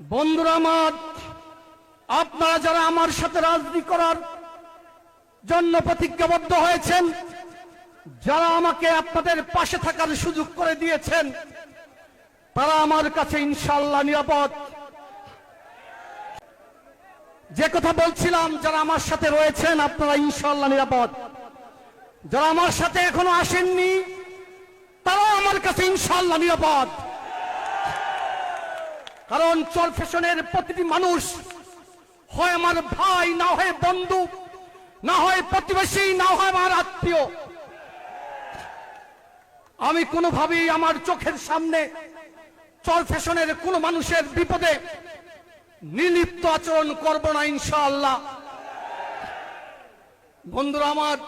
বন্ধুরা আমার, আপনারা যারা আমার সাথে রাজনীতি করার জন্য প্রতিজ্ঞাবদ্ধ হয়েছেন, যারা আমাকে আপনাদের পাশে থাকার সুযোগ করে দিয়েছেন, তারা আমার কাছে ইনশাল্লাহ নিরাপদ। যে কথা বলছিলাম, যারা আমার সাথে রয়েছেন, আপনারা ইনশাল্লাহ নিরাপদ। যারা আমার সাথে এখনও আসেননি, তারাও আমার কাছে ইনশাল্লাহ নিরাপদ। কারণ চল ফ্যাশনের প্রতিটি মানুষ, হয় আমার ভাই, না হয় বন্ধু, না হয় প্রতিবেশী, না হয় আমার আত্মীয়। আমি কোনোভাবেই আমার চোখের সামনে চল ফ্যাশনের কোন মানুষের বিপদে নির্লিপ্ত আচরণ করব না, ইনশাআল্লাহ। বন্ধুরা আমার,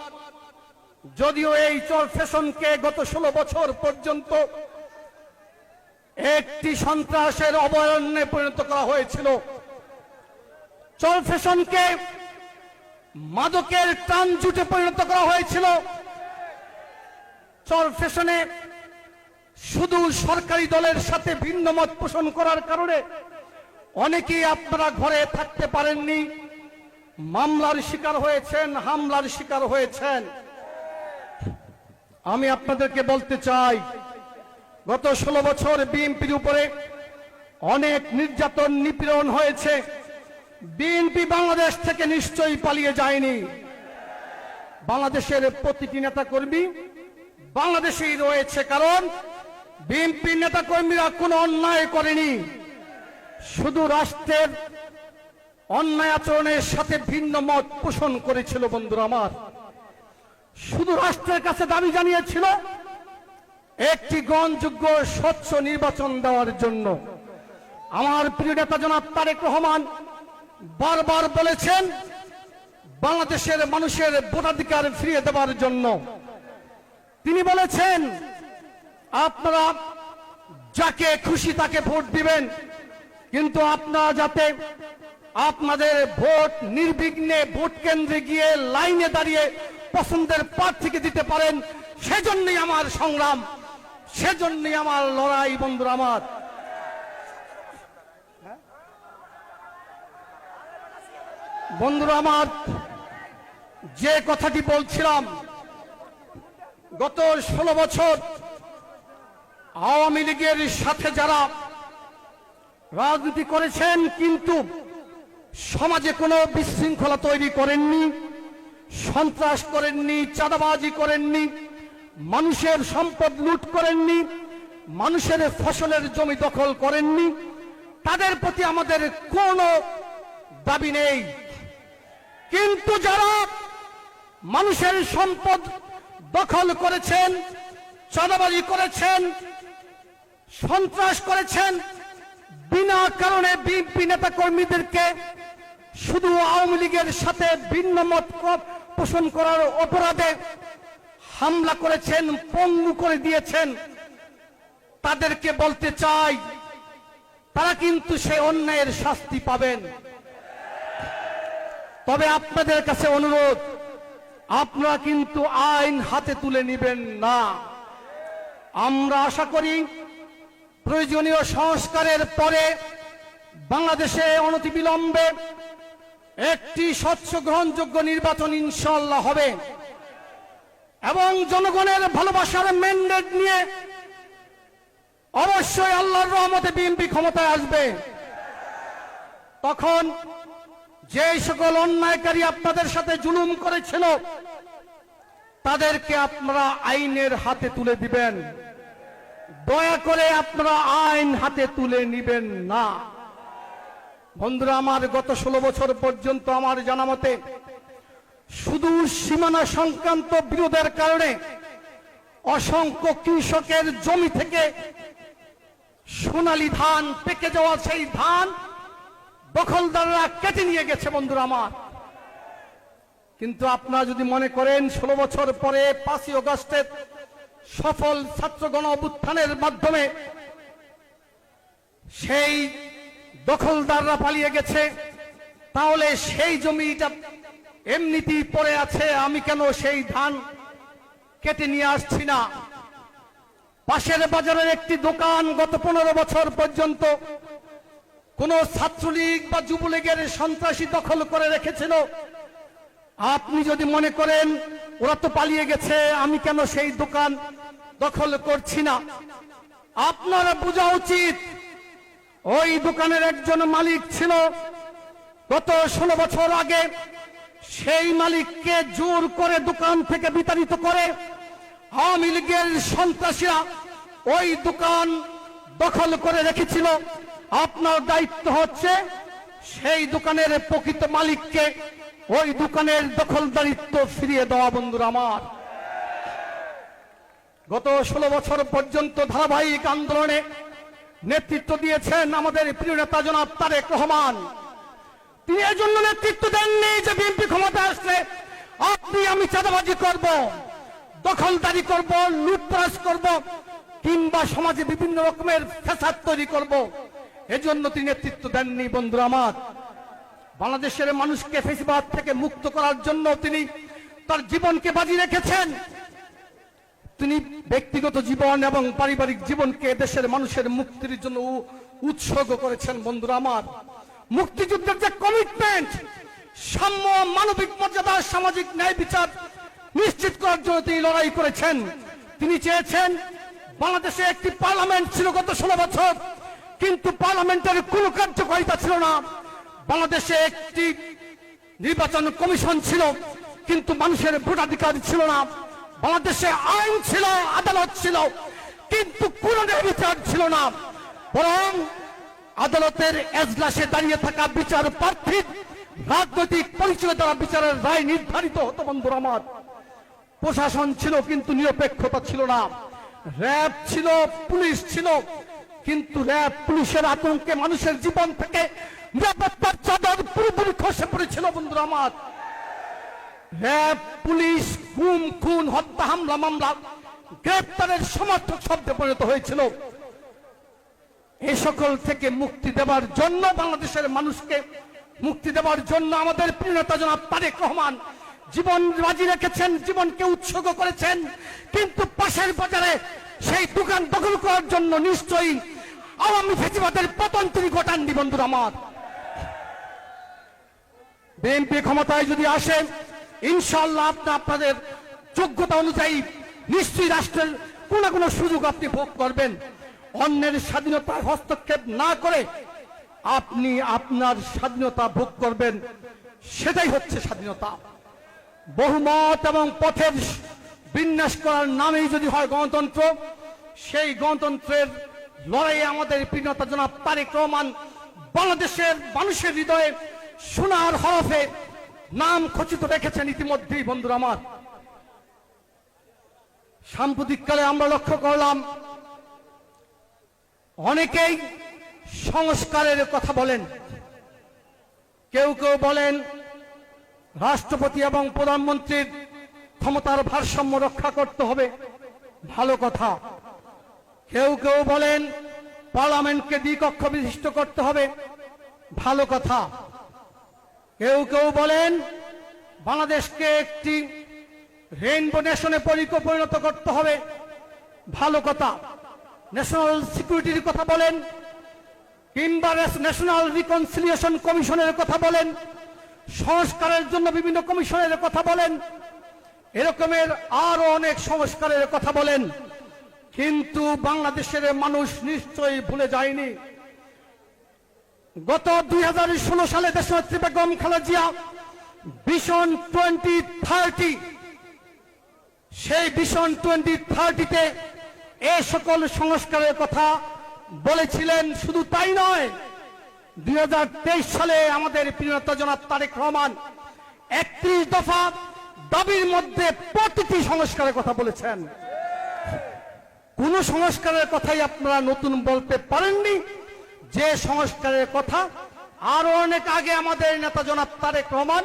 যদিও এই চল ফ্যাশনকে গত ষোলো বছর পর্যন্ত একটি সন্ত্রাসের অভয়ারণ্যে পরিণত করা হয়েছিল। চল ফ্যাশনকে মাদকের টান জুটে পরিণত করা হয়েছিল। চল ফ্যাশনে শুধু সরকারি দলের সাথে ভিন্ন মত পোষণ করার কারণে অনেকেই আপনারা ঘরে থাকতে পারেননি। মামলার শিকার হয়েছেন, হামলার শিকার হয়েছেন। আমি আপনাদেরকে বলতে চাই গত ষোলো বছর বিএনপির উপরে অনেক নির্যাতন, নিপীড়ন হয়েছে। বিএনপি বাংলাদেশ থেকে নিশ্চয়ই পালিয়ে যায়নি। বাংলাদেশের প্রতিটি নেতা কর্মী বাংলাদেশেই রয়েছে, কারণ বিএনপি নেতা কর্মীরা কোনো অন্যায় করেনি। শুধু রাষ্ট্রের অন্যায় আচরণের সাথে ভিন্ন মত পোষণ করেছিল বন্ধুরা আমার। শুধু রাষ্ট্রের কাছে দাবি জানিয়েছিল একটি গ্রহণযোগ্য স্বচ্ছ নির্বাচন দেওয়ার জন্য আমার প্রিয় নেতা জনাব তারেক রহমান বারবার বলেছেন, বাংলাদেশের মানুষের ভোটাধিকার ফিরিয়ে দেওয়ার জন্য। তিনি বলেছেন, আপনারা যাকে খুশি তাকে ভোট দিবেন, কিন্তু আপনারা যাতে আপনাদের ভোট নির্বিঘ্নে ভোট কেন্দ্রে গিয়ে লাইনে দাঁড়িয়ে পছন্দের প্রার্থীকে দিতে পারেন, সেজন্যই আমার সংগ্রাম। সেজন্যই আমার লড়াই, বন্ধুরা আমার। বন্ধুরা আমার, যে কথাটি বলছিলাম, গত ষোলো বছর আওয়ামী লীগের সাথে যারা রাজনীতি করেছেন, কিন্তু সমাজে কোনো বিশৃঙ্খলা তৈরি করেননি, সন্ত্রাস করেননি, চাঁদাবাজি করেননি মানুষের সম্পদ লুট করেননি, মানুষের ফসলের জমি দখল করেননি, তাদের প্রতি আমাদের কোনো দাবি নেই। কিন্তু যারা মানুষের সম্পদ দখল করেছেন, চাঁদাবাজি করেছেন, সন্ত্রাস করেছেন, বিনা কারণে বিএনপি নেতা কর্মীদেরকে শুধু আওয়ামী লীগের সাথে ভিন্ন মত পোষণ করার অপরাধে হামলা করেছেন, পঙ্গু করে দিয়েছেন। তাদেরকে বলতে চাই, তারা কিন্তু সে অন্যায়ের শাস্তি পাবেন। তবে আপনাদের কাছে অনুরোধ, আপনারা কিন্তু আইন হাতে তুলে নেবেন না। আমরা আশা করি, প্রয়োজনীয় সংস্কারের পরে বাংলাদেশে অনতিবিলম্বে একটি স্বচ্ছ গ্রহণযোগ্য নির্বাচন ইনশাল্লাহ হবে। এবং জনগণের ভালোবাসার ম্যান্ডেট নিয়ে অবশ্যই আল্লাহর রহমতে বিএনপি ক্ষমতায় আসবে। তখন যে সকল অন্যায়কারী আপনাদের সাথে জুলুম করেছিল, তাদেরকে আপনারা আইনের হাতে তুলে দিবেন। দয়া করে আপনারা আইন হাতে তুলে নিবেন না। বন্ধুরা, আমার গত ষোলো বছর পর্যন্ত আমার জানা শুধু সীমানা সংক্রান্ত বিরোধের কারণে অসংখ্য কৃষকের জমি থেকে সোনালী ধান পেকে যাওয়া সেই ধান দখলদাররা কেটে নিয়ে গেছে বন্ধুরা আমার। কিন্তু আপনারা যদি মনে করেন, ষোলো বছর পরে পাঁচই অগস্টের সফল ছাত্র গণ অভ্যুত্থানের মাধ্যমে সেই দখলদাররা পালিয়ে গেছে, তাহলে সেই জমিটা এমনিতেই পড়ে আছে, আমি কেন সেই ধান কেটে নিয়ে আসছি না? পাশের বাজারের একটি দোকান গত পনেরো বছর পর্যন্ত কোন ছাত্রলীগ বা যুবলীগের সন্ত্রাসী দখল করে রেখেছিল। আপনি যদি মনে করেন, ওরা তো পালিয়ে গেছে, আমি কেন সেই দোকান দখল করছি না? আপনারা বোঝা উচিত, ওই দোকানের একজন মালিক ছিল। গত ষোলো বছর আগে সেই মালিককে জোর করে দোকান থেকে বিতাড়িত করে আওয়ামী লীগের সন্ত্রাসীরা ওই দোকান দখল করে রেখেছিল। আপনার দায়িত্ব হচ্ছে সেই দোকানের প্রকৃত মালিককে ওই দোকানের দখলদারিত্ব ফিরিয়ে দেওয়া, বন্ধুরা আমার। গত ষোলো বছর পর্যন্ত ধারাবাহিক আন্দোলনে নেতৃত্ব দিয়েছেন আমাদের প্রিয় নেতা জনাব তারেক রহমান। তিনি এই জন্য নেতৃত্ব দেননি যে বিএনপি ক্ষমতা আসলে। আপনি, আমি চাঁদাবাজি করব, দখলদারি করব লুটতরাজ করব, কিংবা সমাজে বিভিন্ন রকমের ফ্যাসাদ তৈরি করব। এজন্য তিনি নেতৃত্ব দেননি, বন্ধুরা আমার। বাংলাদেশের মানুষকে ফেসিবাদ থেকে মুক্ত করার জন্য তিনি তার জীবনকে বাজি রেখেছেন। তিনি ব্যক্তিগত জীবন এবং পারিবারিক জীবনকে দেশের মানুষের মুক্তির জন্য উৎসর্গ করেছেন, বন্ধুরা আমার। মুক্তিযুদ্ধের যে কমিটমেন্ট সাম্য মানবিক মর্যাদা, সামাজিক ন্যায় বিচার নিশ্চিত করার জন্য তিনি লড়াই করেছেন। তিনি চেয়েছেন, বাংলাদেশে একটি পার্লামেন্ট ছিল গত ষোলো বছর, কিন্তু পার্লামেন্টের কোনো কার্যকারিতা ছিল না। বাংলাদেশে একটি নির্বাচন কমিশন ছিল, কিন্তু মানুষের ভোটাধিকার ছিল না। বাংলাদেশে আইন ছিল, আদালত ছিল, কিন্তু কোন বিচার ছিল না। বরং আদালতের এজলাসে দাঁড়িয়ে থাকা বিচার প্রার্থীর রাজনৈতিক পরিচয় দ্বারা বিচারের রায় নির্ধারিত হতো, বন্ধুর আমার। প্রশাসন ছিল, কিন্তু নিরপেক্ষতা ছিল না। র্যাব ছিল, পুলিশ ছিল, কিন্তু র্যাব পুলিশের আতঙ্কে মানুষের জীবন থেকে নিরাপত্তার চাদর পুরোপুরি খসে পড়েছিল, বন্ধুরা আমার। র্যাব, পুলিশ, গুম, খুন, হত্যা, হামলা, মামলা, গ্রেপ্তারের সমর্থক শব্দে পরিণত হয়েছিল। এই সকল থেকে মুক্তি দেওয়ার জন্য বাংলাদেশের মানুষকে মুক্তি দেওয়ার জন্য আমাদের প্রিয় নেতা জনাব তারেক রহমান জীবন বাজি রেখেছেন, জীবনকে উৎসর্গ করেছেন। কিন্তু পাশের বাজারে সেই দোকান দখল করার জন্য নিশ্চয়ই আওয়ামী ফেসিবাদের পতন তিনি ঘটাননি, বন্ধুরা আমার। বিএনপি ক্ষমতায় যদি আসে ইনশাল্লাহ আপনি আপনাদের যোগ্যতা অনুযায়ী নিশ্চয়ই রাষ্ট্রের কোন কোনো সুযোগ আপনি ভোগ করবেন। অন্যের স্বাধীনতায় হস্তক্ষেপ না করে আপনি আপনার স্বাধীনতা ভোগ করবেন, সেটাই হচ্ছে স্বাধীনতা। বহুমত এবং পথের বিন্যাস করার নামেই যদি হয় গণতন্ত্র, সেই গণতন্ত্রের লড়াইয়ে আমাদের প্রিয়তা জনাব তারেক রহমান বাংলাদেশের মানুষের হৃদয়ে সোনার হরফে নাম খচিত রেখেছেন ইতিমধ্যেই, বন্ধুরা আমার। সাম্প্রতিককালে আমরা লক্ষ্য করলাম অনেকেই সংস্কারের কথা বলেন। কেউ কেউ বলেন, রাষ্ট্রপতি এবং প্রধানমন্ত্রীর ক্ষমতার ভারসাম্য রক্ষা করতে হবে। ভালো কথা। কেউ কেউ বলেন, পার্লামেন্টকে দ্বিকক্ষ বিশিষ্ট করতে হবে। ভালো কথা। কেউ কেউ বলেন, বাংলাদেশকে একটি রেইনবো নেশনে পরিণত করতে হবে। ভালো কথা। ন্যাশনাল সিকিউরিটির কথা বলেন, কিংবা ন্যাশনাল রিকনসিলিয়েশন কমিশনের কথা বলেন, সংস্কারের জন্য বিভিন্ন কমিশনের কথা বলেন, এরকমের আরও অনেক সংস্কারের কথা বলেন, কিন্তু বাংলাদেশের মানুষ নিশ্চয়ই ভুলে যায়নি। গত দুই হাজার ষোলো সালে দেশনেত্রী Begum Khaleda Zia vision twenty thirty সেই ভিশন টোয়েন্টি থার্টিতে এ সকল সংস্কারের কথা বলেছিলেন, শুধু তাই নয়, দুই সালে আমাদের প্রিয়তা জনাব তারেক রহমান একত্রিশ দফা দাবির মধ্যে প্রতিটি সংস্কারের কথা বলেছেন। কোন সংস্কারের কথাই আপনারা নতুন বলতে পারেননি। যে সংস্কারের কথা আরও অনেক আগে আমাদের নেতা জনাব তারেক রহমান